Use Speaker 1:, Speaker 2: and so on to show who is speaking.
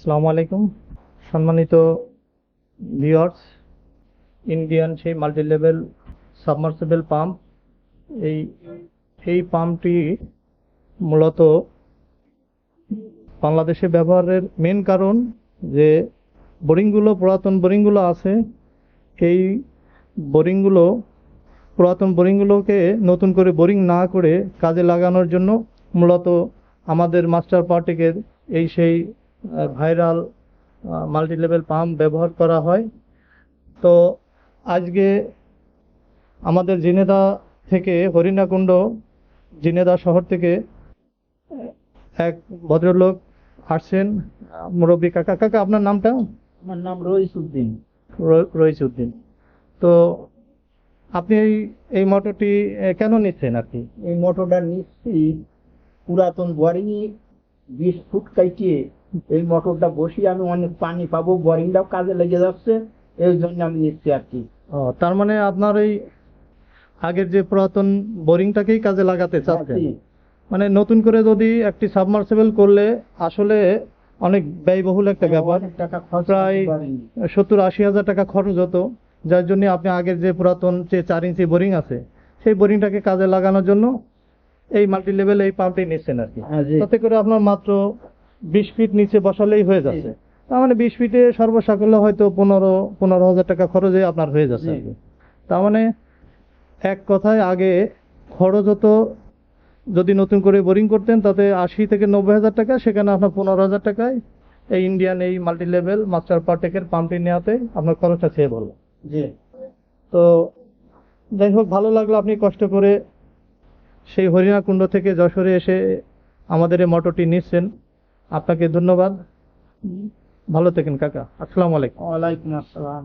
Speaker 1: আসসালামু আলাইকুম। সম্মানিত ভিউয়ার্স ইন্ডিয়ান সেই মাল্টি লেভেল সাবমার্সিবল পাম্প এই এই পাম্পটি মূলত বাংলাদেশে ব্যবহারের মেন কারণ যে বোরিংগুলো, পুরাতন বোরিংগুলো আছে, এই বোরিংগুলো, পুরাতন বোরিংগুলোকে নতুন করে বোরিং না করে কাজে লাগানোর জন্য মূলত আমাদের মাস্টার পার্টিকের এই সেই ভাইরাল মাল্টি লেভেল পাম্প ব্যবহার করা হয়। তো আজকে আমাদের জিনেদা থেকে হরিণাকুণ্ড জিনেদা শহর থেকে এক ভদ্রলোক আসছেন মুরব্বী কাকা। কাকা আপনার নামটা?
Speaker 2: আমার নাম রইস উদ্দিন
Speaker 1: র- রইসউদ্দিন তো আপনি এই এই মোটরটি কেন নিচ্ছেন আর কি?
Speaker 2: এই মোটরটা নিচ্ছি পুরাতন বোরিং বিশ ফুট কাটিয়ে এই মোটরটা বসিয়ে আমি অনেক পানি পাবো বোরিংটাও কাজে লেগে যাচ্ছে এই জন্য আমি নিচ্ছি আর কি।
Speaker 1: তার মানে আপনার এই আগের যে পুরাতন বোরিংটাকেই কাজে লাগাতে চাচ্ছেন? মানে নতুন করে যদি একটি সাবমার্সিবল করলে আসলে অনেক ব্যয়বহুল একটা ব্যাপার।
Speaker 2: টাকা খরচ
Speaker 1: প্রায় সত্তর আশি হাজার টাকা খরচ হতো যার জন্য আপনি আগের যে পুরাতন যে চার ইঞ্চি বোরিং আছে সেই বোরিংটাকে কাজে লাগানোর জন্য এই মাল্টি লেভেল এই পাম্পটি নিচ্ছেন আর কি।
Speaker 2: হ্যাঁ,
Speaker 1: তাতে করে আপনার মাত্র বিশ ফিট নিচে বসালেই হয়ে যাচ্ছে। তার মানে বিশ ফিটে সর্বসাকুল্য হয়তো পনেরো পনেরো হাজার টাকা খরচে আপনার হয়ে যাচ্ছে তার মানে এক কথায় আগে খরচ হতো যদি নতুন করে বোরিং করতেন তাতে আশি থেকে নব্বই হাজার টাকা সেখানে আপনার পনেরো হাজার টাকায় এই ইন্ডিয়ান এই মাল্টি লেভেল মাস্টার পার্টেকের পাম্পটি নেওয়াতে আপনার খরচটা ছেয়ে বলব
Speaker 2: জি।
Speaker 1: তো যাই হোক ভালো লাগল আপনি কষ্ট করে সেই হরিণাকুণ্ড থেকে যশোরে এসে আমাদের এই মোটরটি নিচ্ছেন। আপনাকে ধন্যবাদ। ভালো থাকেন কাকা। আসসালামু আলাইকুম।
Speaker 2: ওয়ালাইকুম আসসালাম।